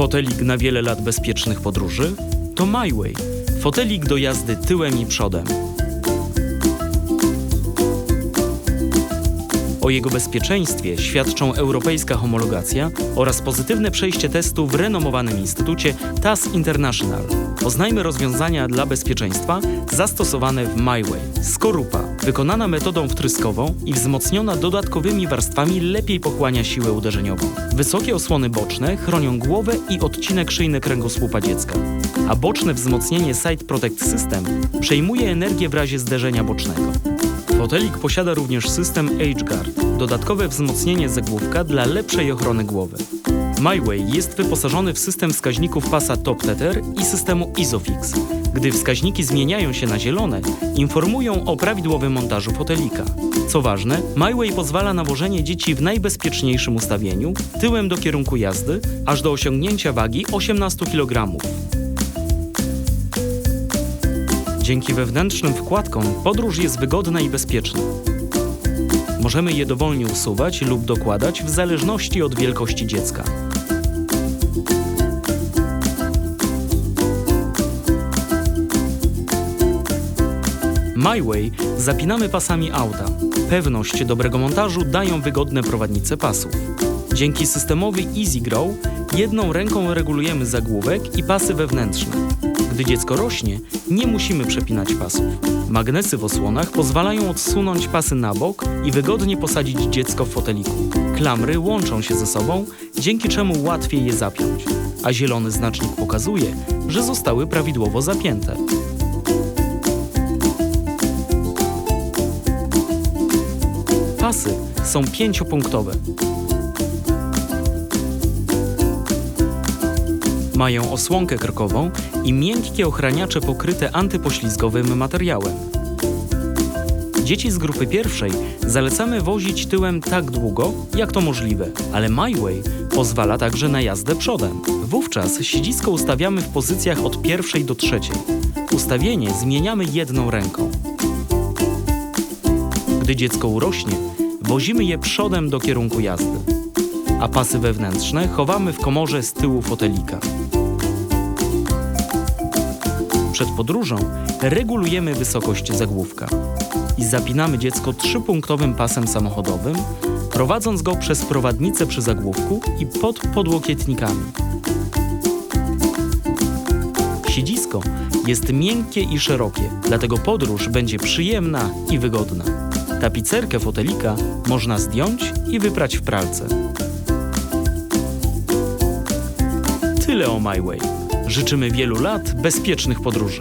Fotelik na wiele lat bezpiecznych podróży to MyWay. Fotelik do jazdy tyłem i przodem. O jego bezpieczeństwie świadczą europejska homologacja oraz pozytywne przejście testu w renomowanym instytucie TAS International. Poznajmy rozwiązania dla bezpieczeństwa zastosowane w MyWay. Skorupa, wykonana metodą wtryskową i wzmocniona dodatkowymi warstwami, lepiej pochłania siłę uderzeniową. Wysokie osłony boczne chronią głowę i odcinek szyjny kręgosłupa dziecka, a boczne wzmocnienie Side Protect System przejmuje energię w razie zderzenia bocznego. Fotelik posiada również system AgeGuard, dodatkowe wzmocnienie zagłówka dla lepszej ochrony głowy. MyWay jest wyposażony w system wskaźników pasa Top Tether i systemu Isofix. Gdy wskaźniki zmieniają się na zielone, informują o prawidłowym montażu fotelika. Co ważne, MyWay pozwala na włożenie dzieci w najbezpieczniejszym ustawieniu, tyłem do kierunku jazdy, aż do osiągnięcia wagi 18 kg. Dzięki wewnętrznym wkładkom podróż jest wygodna i bezpieczna. Możemy je dowolnie usuwać lub dokładać w zależności od wielkości dziecka. MyWay zapinamy pasami auta. Pewność dobrego montażu dają wygodne prowadnice pasów. Dzięki systemowi Easy Grow jedną ręką regulujemy zagłówek i pasy wewnętrzne. Gdy dziecko rośnie, nie musimy przepinać pasów. Magnesy w osłonach pozwalają odsunąć pasy na bok i wygodnie posadzić dziecko w foteliku. Klamry łączą się ze sobą, dzięki czemu łatwiej je zapiąć, a zielony znacznik pokazuje, że zostały prawidłowo zapięte. Pasy są pięciopunktowe. Mają osłonkę krokową i miękkie ochraniacze pokryte antypoślizgowym materiałem. Dzieci z grupy pierwszej zalecamy wozić tyłem tak długo, jak to możliwe, ale MyWay pozwala także na jazdę przodem. Wówczas siedzisko ustawiamy w pozycjach od pierwszej do trzeciej. Ustawienie zmieniamy jedną ręką. Gdy dziecko urośnie, wozimy je przodem do kierunku jazdy, a pasy wewnętrzne chowamy w komorze z tyłu fotelika. Przed podróżą regulujemy wysokość zagłówka i zapinamy dziecko trzypunktowym pasem samochodowym, prowadząc go przez prowadnicę przy zagłówku i pod podłokietnikami. Siedzisko jest miękkie i szerokie, dlatego podróż będzie przyjemna i wygodna. Tapicerkę fotelika można zdjąć i wyprać w pralce. Tyle o MyWay. Życzymy wielu lat bezpiecznych podróży.